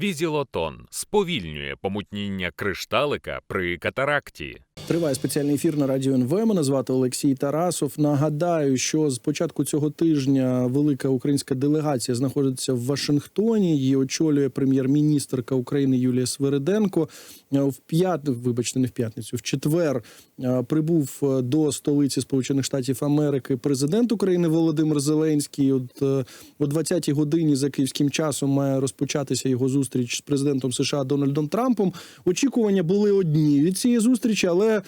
Візілотон сповільнює помутніння кришталика при катаракті. Триває спеціальний ефір на радіо НВ. Мене звати Олексій Тарасов. Нагадаю, що з початку цього тижня велика українська делегація знаходиться в Вашингтоні. Її очолює прем'єр-міністрка України Юлія Свериденко. Е, В п'ят... вибачте, не в п'ятницю, в четвер е, прибув е, до столиці Сполучених Штатів Америки президент України Володимир Зеленський. От е, о 20-й годині за київським часом має розпочатися його зустріч з президентом США Дональдом Трампом. Очікування були одні від цієї зустрічі, але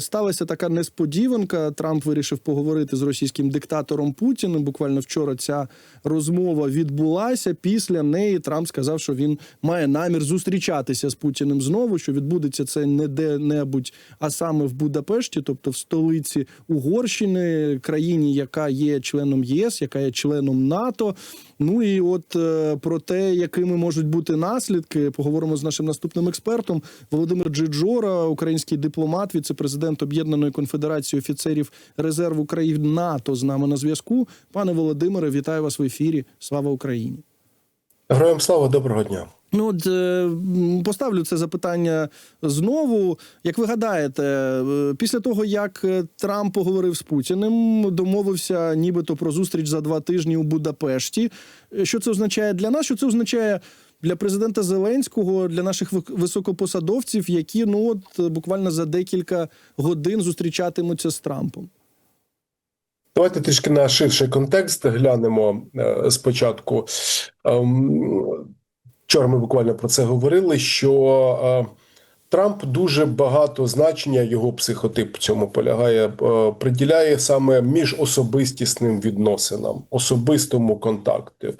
сталася така несподіванка. Трамп вирішив поговорити з російським диктатором Путіним. Буквально вчора ця розмова відбулася. Після неї Трамп сказав, що він має намір зустрічатися з Путіним знову. Що відбудеться це не де-небудь, а саме в Будапешті, тобто в столиці Угорщини, країні, яка є членом ЄС, яка є членом НАТО. Ну і от е, про те, якими можуть бути наслідки, поговоримо з нашим наступним експертом. Володимир Джиджора, український дипломат, віце-президент Об'єднаної конфедерації офіцерів резерву країн НАТО, з нами на зв'язку. Пане Володимире, вітаю вас в ефірі. Слава Україні! Героям слава, доброго дня. Ну, от, е, поставлю це запитання знову. Як ви гадаєте, е, після того як е, Трамп поговорив з Путіним, домовився нібито про зустріч за два тижні у Будапешті. Що це означає для нас? Що це означає для президента Зеленського, для наших високопосадовців, які ну от буквально за декілька годин зустрічатимуться з Трампом? Давайте трішки на ширший контекст глянемо е, спочатку. Ем, Вчора ми буквально про це говорили. Що е, Трамп дуже багато значення його психотип в цьому полягає, е, приділяє саме міжособистісним відносинам, особистому контакту.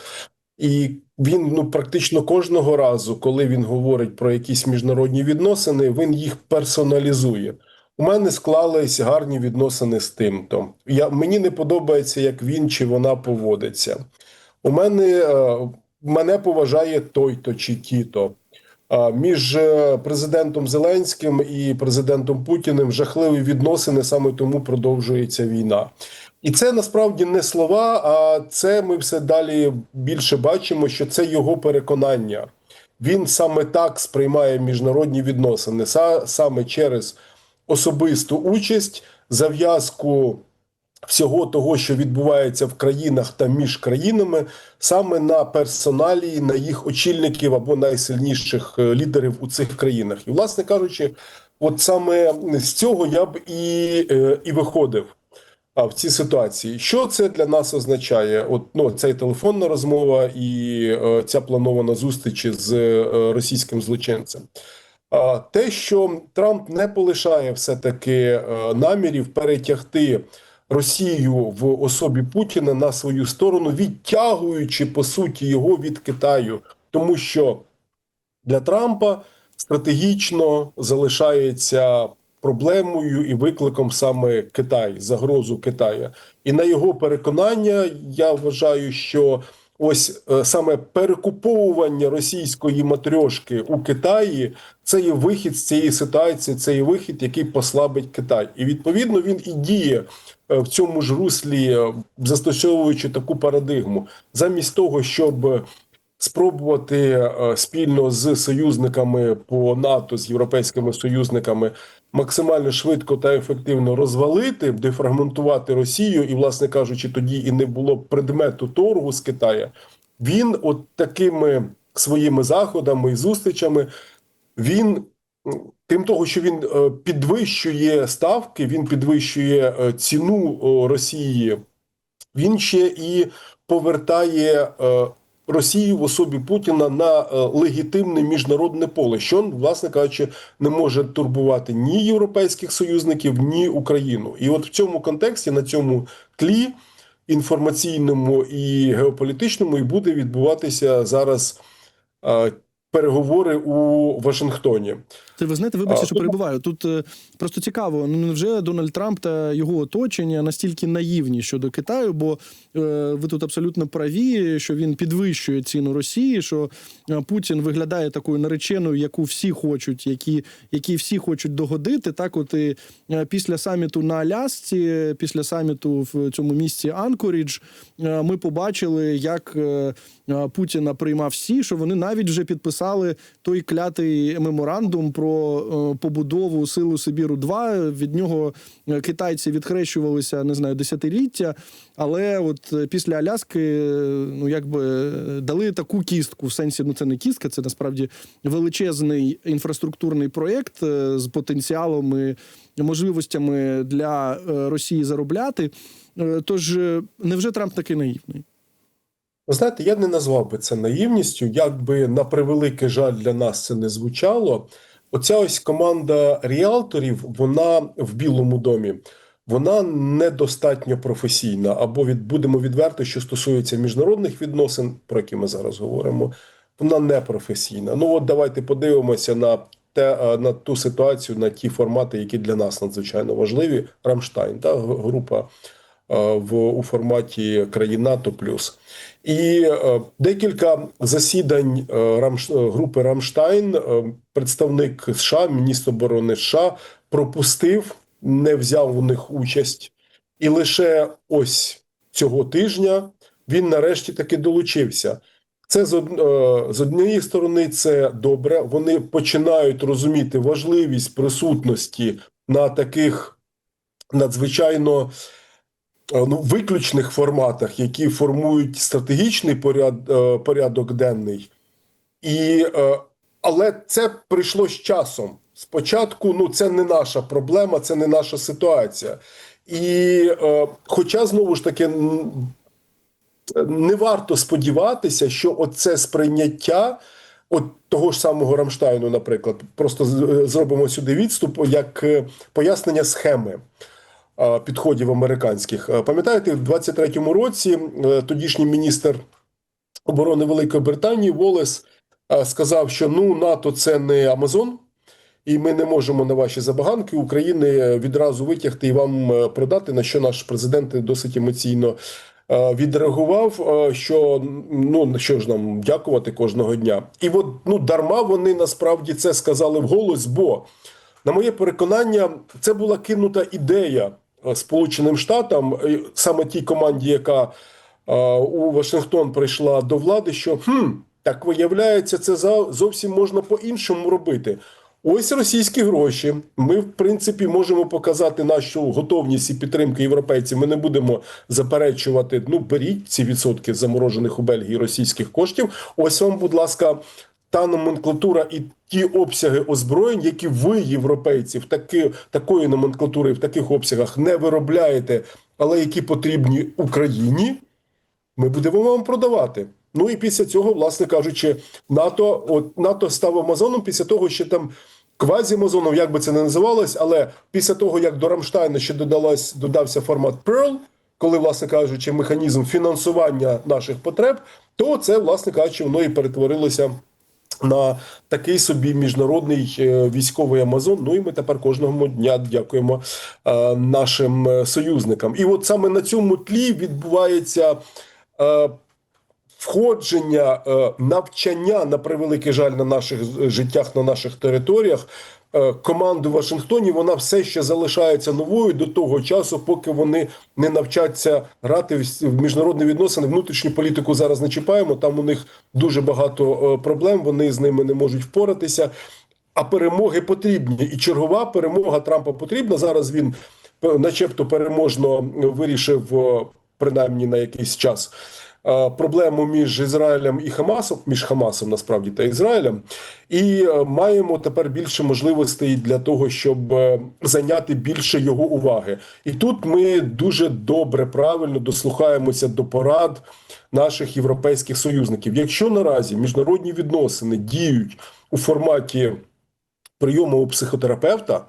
І він ну практично кожного разу, коли він говорить про якісь міжнародні відносини, він їх персоналізує. У мене склались гарні відносини з тим. то Я мені не подобається, як він чи вона поводиться. У мене е, мене поважає той-то чи ті-то. Між е, президентом Зеленським і президентом Путіним жахливі відносини, саме тому продовжується війна. І це насправді не слова, а це ми все далі більше бачимо, що це його переконання. Він саме так сприймає міжнародні відносини, саме через особисту участь, зав'язку всього того, що відбувається в країнах та між країнами, саме на персоналії, на їх очільників або найсильніших е, лідерів у цих країнах. І, власне кажучи, от саме з цього я б і, е, і виходив. А в цій ситуації, що це для нас означає? От ну ця телефонна розмова і е, ця планована зустріч з е, російським злочинцем. А те, що Трамп не полишає все таки е, намірів перетягти Росію в особі Путіна на свою сторону, відтягуючи по суті його від Китаю, тому що для Трампа стратегічно залишається проблемою і викликом саме Китай, загрозу Китая. І на його переконання, я вважаю, що ось е, саме перекуповування російської матрьошки у Китаї це є вихід з цієї ситуації, це є вихід, який послабить Китай. І відповідно він і діє в цьому ж руслі, е, застосовуючи таку парадигму, замість того, щоб спробувати е, спільно з союзниками по НАТО, з європейськими союзниками максимально швидко та ефективно розвалити, дефрагментувати Росію, і, власне кажучи, тоді і не було предмету торгу з Китая. Він от такими своїми заходами і зустрічами він. Крім того, що він е, підвищує ставки, він підвищує е, ціну Росії, він ще і повертає е, Росію в особі Путіна на легітимне міжнародне поле, що, власне кажучи, не може турбувати ні європейських союзників, ні Україну. І от в цьому контексті, на цьому тлі інформаційному і геополітичному, і буде відбуватися зараз переговори у Вашингтоні. Ти ви знаєте, вибачте, що перебуваю. Тут е, просто цікаво. Ну невже Дональд Трамп та його оточення настільки наївні щодо Китаю? Бо е, ви тут абсолютно праві, що він підвищує ціну Росії, що е, Путін виглядає такою нареченою, яку всі хочуть, які, які всі хочуть догодити. Так, от і після саміту на Алясці, після саміту в цьому місці Анкорідж, ми побачили, як Путіна приймав всі, що вони навіть вже підписали. підписали той клятий меморандум про е, побудову силу Сибіру 2 Від нього е, китайці відхрещувалися не знаю десятиліття. Але от е, після Аляски, ну якби дали таку кістку. В сенсі, ну це не кістка, це насправді величезний інфраструктурний проєкт з потенціалом і можливостями для Росії заробляти. Тож, невже Трамп такий наївний? Ви знаєте, я не назвав би це наївністю. Як би на превеликий жаль для нас це не звучало. Оця ось команда ріалторів, вона в Білому домі, вона недостатньо професійна. Або від будемо відверто, що стосується міжнародних відносин, про які ми зараз говоримо, вона не професійна. Ну от давайте подивимося на те е, на ту ситуацію, на ті формати, які для нас надзвичайно важливі. Рамштайн, та група е, в у форматі країн НАТО плюс. І е, декілька засідань е, е, групи Рамштайн, представник США, міністр оборони США, пропустив, не взяв у них участь, і лише ось цього тижня він нарешті таки долучився. Це з, од... з однієї сторони це добре. Вони починають розуміти важливість присутності на таких надзвичайно ну, виключних форматах, які формують стратегічний поряд, е, порядок денний. І, е, але це прийшло з часом. Спочатку ну, це не наша проблема, це не наша ситуація. І е, хоча знову ж таки не варто сподіватися, що оце сприйняття от того ж самого Рамштайну, наприклад, просто зробимо сюди відступ як е, пояснення схеми е, підходів американських. Е, Пам'ятаєте, в 23-му році е, тодішній міністр оборони Великої Британії Волес е, сказав, що ну НАТО це не Амазон. І ми не можемо на ваші забаганки України відразу витягти і вам е, продати. На що наш президент досить емоційно е, відреагував. е, Що ну що ж нам дякувати кожного дня, і от ну дарма вони насправді це сказали вголос, бо на моє переконання, це була кинута ідея е, Сполученим Штатам, е, саме тій команді, яка е, у Вашингтон прийшла до влади, що хм, так виявляється, це зовсім можна по-іншому робити. Ось російські гроші. Ми, в принципі, можемо показати нашу готовність і підтримки європейців. Ми не будемо заперечувати. Ну, беріть ці відсотки заморожених у Бельгії російських коштів. Ось вам, будь ласка, та номенклатура і ті обсяги озброєнь, які ви, європейці, в таки, такої номенклатури в таких обсягах не виробляєте, але які потрібні Україні, ми будемо вам продавати. Ну і після цього, власне кажучи, НАТО от НАТО став Амазоном після того, що там квазі-Амазоном, як би це не називалось, але після того, як до Рамштайна ще додалась, додався формат Pearl, коли, власне кажучи, механізм фінансування наших потреб, то це, власне кажучи, воно і перетворилося на такий собі міжнародний е, військовий Амазон. Ну і ми тепер кожного дня дякуємо е, нашим е, союзникам. І от саме на цьому тлі відбувається. Входження, навчання на превеликий жаль на наших життях, на наших територіях. Е, Команду в Вашингтоні вона все ще залишається новою до того часу, поки вони не навчаться грати в міжнародні відносини. Внутрішню політику зараз не чіпаємо. Там у них дуже багато е, проблем. Вони з ними не можуть впоратися. А перемоги потрібні, і чергова перемога Трампа потрібна. Зараз він, начебто, переможно вирішив принаймні на якийсь час проблему між Ізраїлем і Хамасом, між Хамасом насправді та Ізраїлем, і е, маємо тепер більше можливостей для того, щоб е, зайняти більше його уваги. І тут ми дуже добре, правильно дослухаємося до порад наших європейських союзників. Якщо наразі міжнародні відносини діють у форматі прийому у психотерапевта,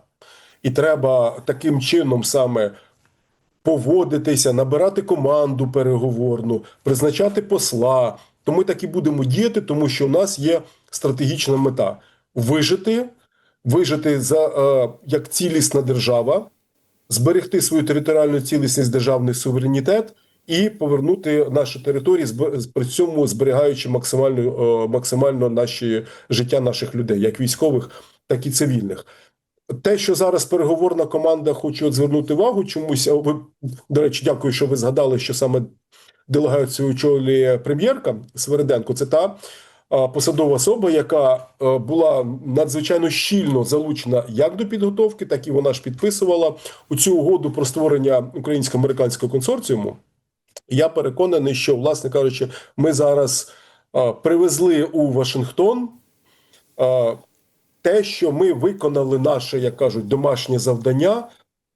і треба таким чином саме поводитися, набирати команду переговорну, призначати посла. То ми так і будемо діяти, тому що у нас є стратегічна мета вижити, вижити за е, як цілісна держава, зберегти свою територіальну цілісність, державний суверенітет і повернути наші території, при цьому зберігаючи максимально, е, максимально наші життя наших людей, як військових, так і цивільних. Те, що зараз переговорна команда хоче от звернути увагу чомусь. Ви до речі, дякую, що ви згадали, що саме делегацію очолює прем'єрка Свериденко. Це та посадова особа, яка е, була надзвичайно щільно залучена як до підготовки, так і вона ж підписувала у цю угоду про створення українсько-американського консорціуму. Я переконаний, що, власне кажучи, ми зараз привезли у Вашингтон те, що ми виконали наше, як кажуть, домашнє завдання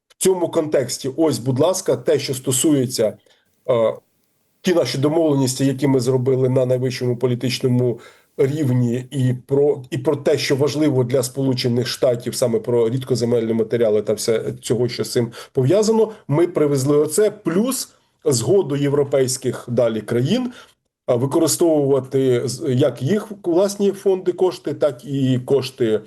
в цьому контексті. Ось, будь ласка, те, що стосується а, ті наші домовленості, які ми зробили на найвищому політичному рівні, і про і про те, що важливо для Сполучених Штатів, саме про рідкоземельні матеріали та все цього, що з цим пов'язано. Ми привезли оце плюс згоду європейських далі країн. Використовувати як їх власні фонди кошти, так і кошти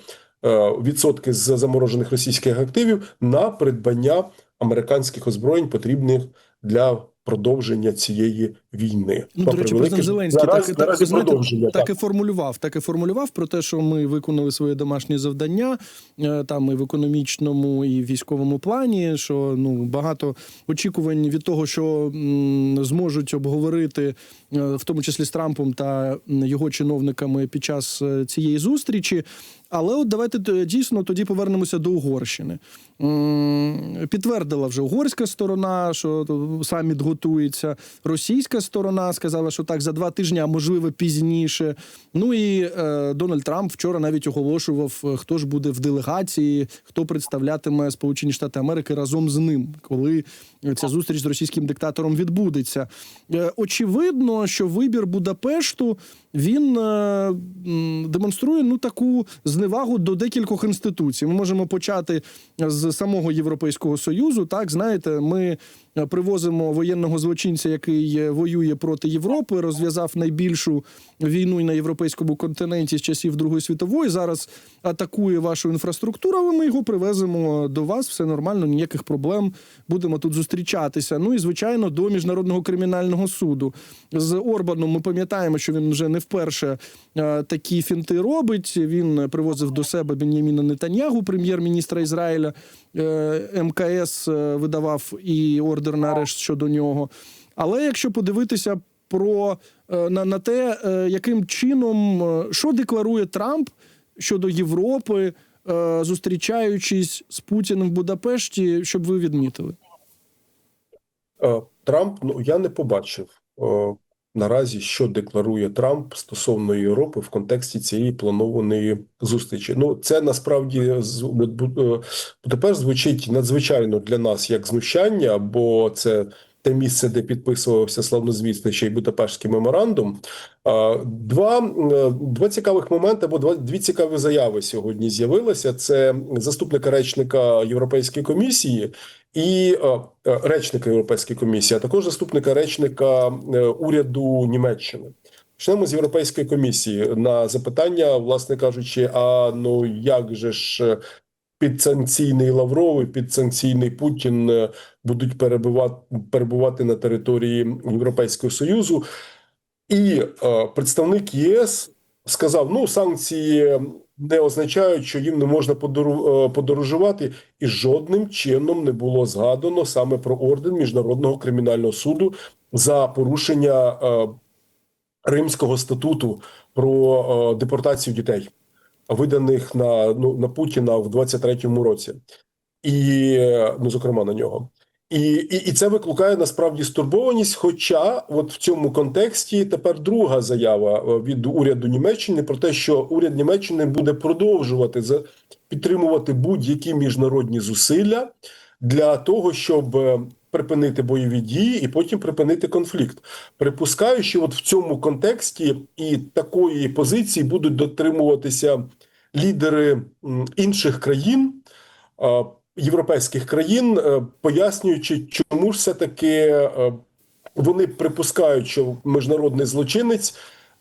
е, відсотки з заморожених російських активів на придбання американських озброєнь, потрібних для продовження цієї війни. Ну, По до речі, президент Зеленський наразі, так, так, знаєте, продовження. так і формулював. Так і формулював про те, що ми виконали своє домашнє завдання е, там і в економічному, і в військовому плані. Що ну багато очікувань від того, що м, зможуть обговорити, е, в тому числі з Трампом та його чиновниками під час е, цієї зустрічі. Але от давайте дійсно тоді повернемося до Угорщини. Підтвердила вже угорська сторона, що саміт готується. Російська сторона сказала, що так за два тижні, а можливо пізніше. Ну і е, Дональд Трамп вчора навіть оголошував, е, хто ж буде в делегації, хто представлятиме Сполучені Штати Америки разом з ним, коли ця зустріч з російським диктатором відбудеться. Е, очевидно, що вибір Будапешту він е, демонструє ну таку зневагу до декількох інституцій. Ми можемо почати з самого Європейського союзу. Так знаєте, ми е, привозимо воєнного злочинця, який воює проти Європи, розв'язав найбільшу війну на європейському континенті з часів Другої світової. Зараз атакує вашу інфраструктуру. Але ми його привеземо до вас. Все нормально, ніяких проблем. Будемо тут зустрічатися. Ну і звичайно, до міжнародного кримінального суду з Орбаном. Ми пам'ятаємо, що він вже не вперше е, такі фінти робить. Він привозив до себе Бен'яміна Нетаньягу, прем'єр-міністра Ізраїля. Е, МКС е, видавав і ордер на арешт щодо нього. Але якщо подивитися про на, на те, яким чином що декларує Трамп щодо Європи, зустрічаючись з Путіним в Будапешті, щоб ви відмітили. Трамп, ну я не побачив наразі, що декларує Трамп стосовно Європи в контексті цієї планованої зустрічі. Ну, це насправді е, Будапешт звучить надзвичайно для нас як знущання, бо це те місце, де підписувався славнозвісний ще й Будапештський меморандум. Два, е, два цікавих моменти, або два дві цікаві заяви сьогодні з'явилися. Це заступника речника Європейської комісії і е, е, речника Європейської комісії, а також заступника речника уряду Німеччини. Почнемо з Європейської комісії на запитання, власне кажучи, а ну як же ж підсанкційний Лавров і підсанкційний Путін е, будуть перебувати, перебувати на території Європейського Союзу? І е, представник ЄС сказав: ну, санкції не означають, що їм не можна е, подорожувати, і жодним чином не було згадано саме про орден Міжнародного кримінального суду за порушення е, Римського статуту про е, депортацію дітей, виданих на, ну, на Путіна в 23-му році, і ну, зокрема на нього. І, і, і це викликає насправді стурбованість. Хоча, от в цьому контексті тепер друга заява е, від уряду Німеччини про те, що уряд Німеччини буде продовжувати підтримувати будь-які міжнародні зусилля для того, щоб е, припинити бойові дії і потім припинити конфлікт. Припускаю, що от в цьому контексті і такої позиції будуть дотримуватися лідери інших країн. е, європейських країн, е, пояснюючи, чому ж все таки е, вони припускають, що міжнародний злочинець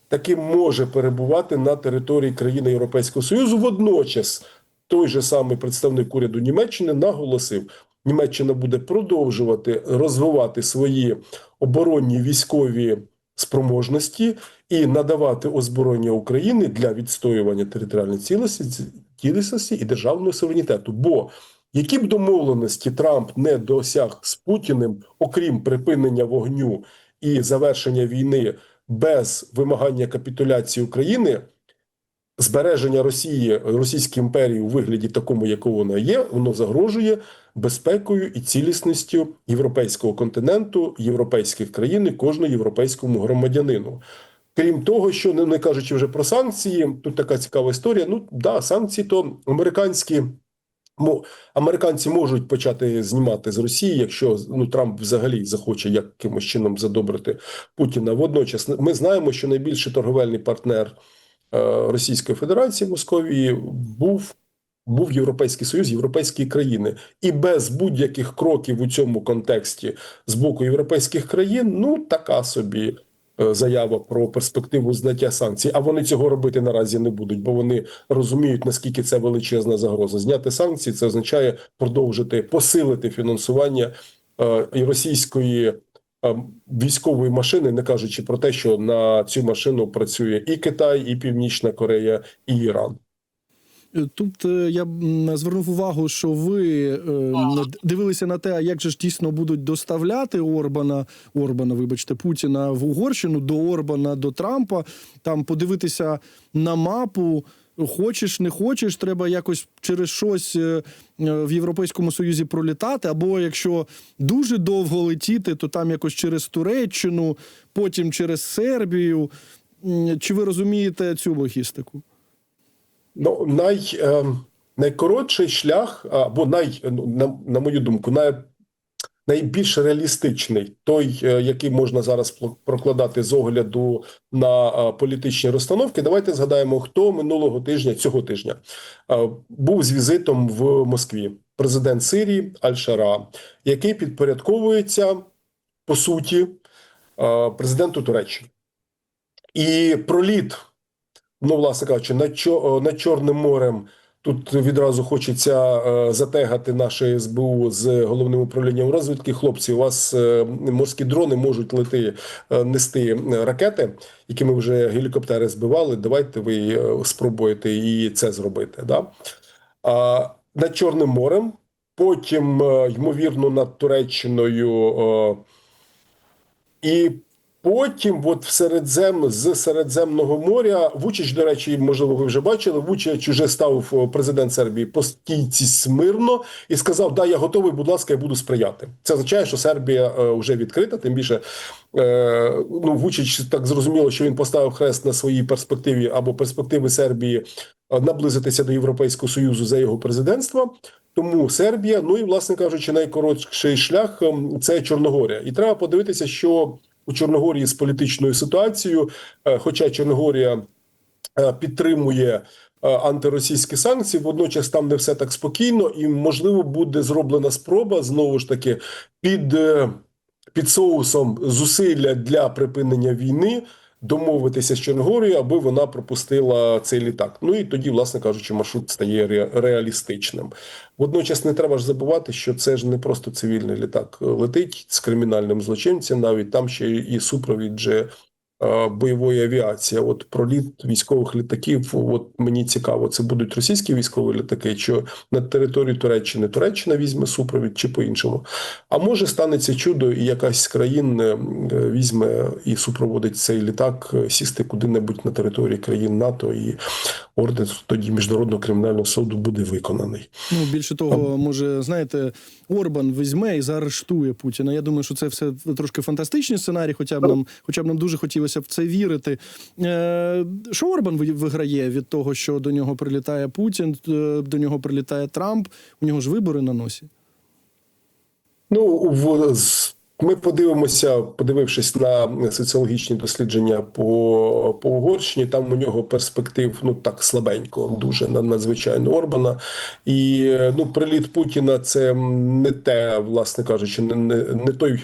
таки може перебувати на території країни Європейського Союзу. Водночас той же самий представник уряду Німеччини наголосив, Німеччина буде продовжувати розвивати свої оборонні військові спроможності і надавати озброєння України для відстоювання територіальної цілісності, цілісності і державного суверенітету. Бо які б домовленості Трамп не досяг з Путіним, окрім припинення вогню і завершення війни без вимагання капітуляції України збереження Росії Російської імперії у вигляді такому, якому вона є, воно загрожує безпекою і цілісністю європейського континенту, європейських країн і кожному європейському громадянину. Крім того, що не, кажучи вже про санкції, тут така цікава історія. Ну да, санкції то американські. Мо, американці можуть почати знімати з Росії, якщо ну Трамп взагалі захоче якимось чином задобрити Путіна. Водночас ми знаємо, що найбільший торговельний партнер Російської Федерації Московії був. Був Європейський Союз, європейські країни, і без будь-яких кроків у цьому контексті з боку європейських країн, ну така собі е, заява про перспективу зняття санкцій. А вони цього робити наразі не будуть, бо вони розуміють наскільки це величезна загроза. Зняти санкції це означає продовжити посилити фінансування е, і російської е, військової машини, не кажучи про те, що на цю машину працює і Китай, і Північна Корея, і Іран. Тут е, я звернув увагу, що ви е, дивилися на те, а як же ж дійсно будуть доставляти Орбана, Орбана, вибачте, Путіна в Угорщину до Орбана, до Трампа. Там подивитися на мапу. Хочеш, не хочеш, треба якось через щось е, е, в Європейському Союзі пролітати. Або якщо дуже довго летіти, то там якось через Туреччину, потім через Сербію. Чи ви розумієте цю логістику? Ну, най, е, найкоротший шлях, або най, ну, на, на мою думку, най, найбільш реалістичний, той, е, який можна зараз прокладати з огляду на е, політичні розстановки. Давайте згадаємо, хто минулого тижня, цього тижня, е, був з візитом в Москві. Президент Сирії Аль-Шара, який підпорядковується по суті президенту Туреччини. І проліт ну, власне кажучи, над Чорним морем. Тут відразу хочеться е, затегати наше СБУ з головним управлінням розвідки. Хлопці, у вас е, морські дрони можуть лети е, нести ракети, якими вже гелікоптери збивали. Давайте ви спробуєте і це зробити. Да? А, над Чорним морем, потім, ймовірно, над Туреччиною. і потім, от в Середзем з Середземного моря, Вучич, до речі, можливо, ви вже бачили. Вучич уже став президент Сербії по стійці смирно і сказав: Да, я готовий, будь ласка, я буду сприяти. Це означає, що Сербія е, вже відкрита. Тим більше е, ну Вучич так зрозуміло, що він поставив хрест на своїй перспективі або перспективи Сербії е, наблизитися до Європейського союзу за його президентства. Тому Сербія, ну і власне кажучи, найкоротший шлях ем, це Чорногорія, і треба подивитися, що у Чорногорії з політичною ситуацією, е, хоча Чорногорія е, підтримує е, антиросійські санкції, водночас там не все так спокійно, і можливо буде зроблена спроба знову ж таки під, під соусом зусилля для припинення війни. Домовитися з Чорногорією, аби вона пропустила цей літак. Ну і тоді, власне кажучи, маршрут стає ре- реалістичним. Водночас не треба ж забувати, що це ж не просто цивільний літак летить з кримінальним злочинцем, навіть там ще і супровід же е, бойової авіації. От проліт військових літаків. От мені цікаво, це будуть російські військові літаки, чи на території Туреччини Туреччина візьме супровід, чи по-іншому. А може станеться чудо, і якась з країн е, візьме і супроводить цей літак е, сісти куди-небудь на території країн НАТО, і орден тоді міжнародного кримінального суду буде виконаний. Ну, більше того, може, знаєте, Орбан візьме і заарештує Путіна. Я думаю, що це все трошки фантастичні сценарії, хоча б нам, хоча б нам дуже хотілося в це вірити. Е, що Орбан виграє від того, що до нього прилітає Путін, е, до нього прилітає Трамп? У нього ж вибори на носі. Ну ми подивимося, подивившись на соціологічні дослідження по, по Угорщині. Там у нього перспектив ну так слабенько, дуже надзвичайно Орбана. І ну, приліт Путіна це не те, власне кажучи, не, не, не той.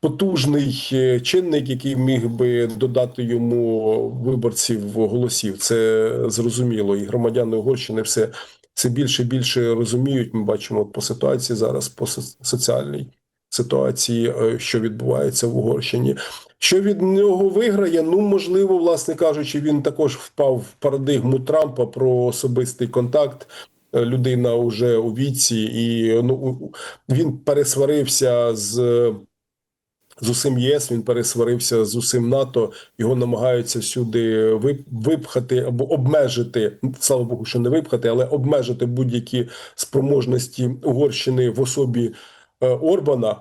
Потужний е, чинник, який міг би додати йому виборців голосів, це зрозуміло. І громадяни Угорщини все це більше і більше розуміють. Ми бачимо по ситуації зараз, по со- соціальній ситуації, е, що відбувається в Угорщині. Що від нього виграє? Ну можливо, власне кажучи, він також впав в парадигму Трампа про особистий контакт. Е, Людина вже у віці, і ну він пересварився з з усім ЄС. Він пересварився з усім НАТО. Його намагаються всюди вип- випхати або обмежити. Слава Богу, що не випхати, але обмежити будь-які спроможності Угорщини в особі е, Орбана.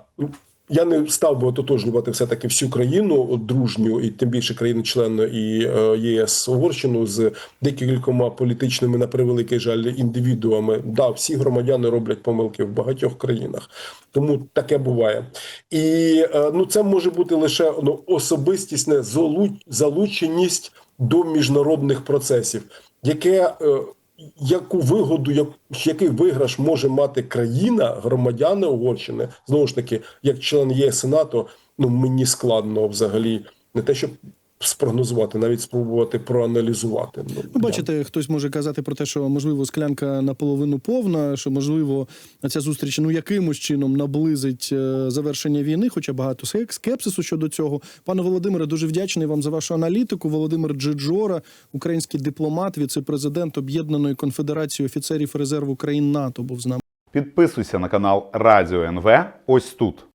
Я не став би ототожнювати все таки всю країну дружню і тим більше країну-члени і е, ЄС Угорщину з декількома політичними на превеликий жаль індивідуами. Да, всі громадяни роблять помилки в багатьох країнах, тому таке буває. І е, ну це може бути лише ну, особистісне залученість до міжнародних процесів, яке е, яку вигоду, як, який виграш може мати країна, громадяни Угорщини, знову ж таки, як член ЄС НАТО, ну мені складно взагалі. Не те, щоб спрогнозувати, навіть спробувати проаналізувати. Ну, Ну, бачите, хтось може казати про те, що можливо склянка наполовину повна, що можливо ця зустріч ну якимось чином наблизить е, завершення війни, хоча багато скепсису щодо цього. Пане Володимире, дуже вдячний вам за вашу аналітику. Володимир Джиджора, український дипломат, віце-президент Об'єднаної конфедерації офіцерів резерву країн НАТО, був з нами. Підписуйся на канал Радіо НВ ось тут.